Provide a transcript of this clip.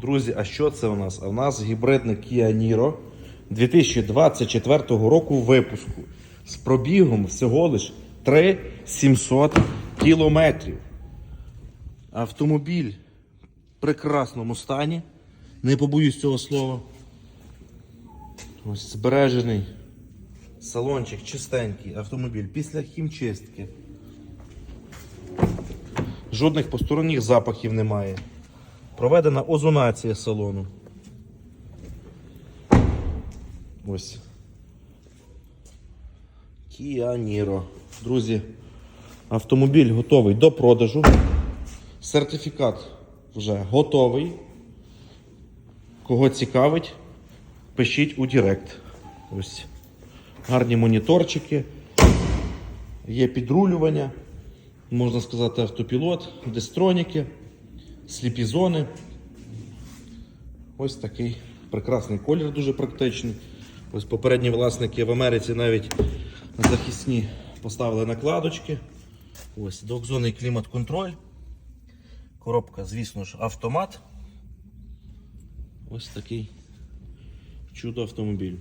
Друзі, а що це у нас? А у нас гібридний Kia Niro 2024 року випуску з пробігом всього лиш 3700 кілометрів. Автомобіль в прекрасному стані. Не побоюсь цього слова. Ось збережений салончик чистенький, автомобіль після хімчистки. Жодних посторонніх запахів немає. Проведена озонація салону. Ось. Kia Niro. Друзі, автомобіль готовий до продажу. Сертифікат вже готовий. Кого цікавить, пишіть у Директ. Ось. Гарні моніторчики. Є підрулювання. Можна сказати, автопілот, дестроніки, сліпі зони. Ось такий прекрасний колір, дуже практичний. Ось попередні власники в Америці навіть на захисні поставили накладочки. Ось двохзонний клімат-контроль. Коробка, звісно ж, автомат. Ось такий чудо автомобіль.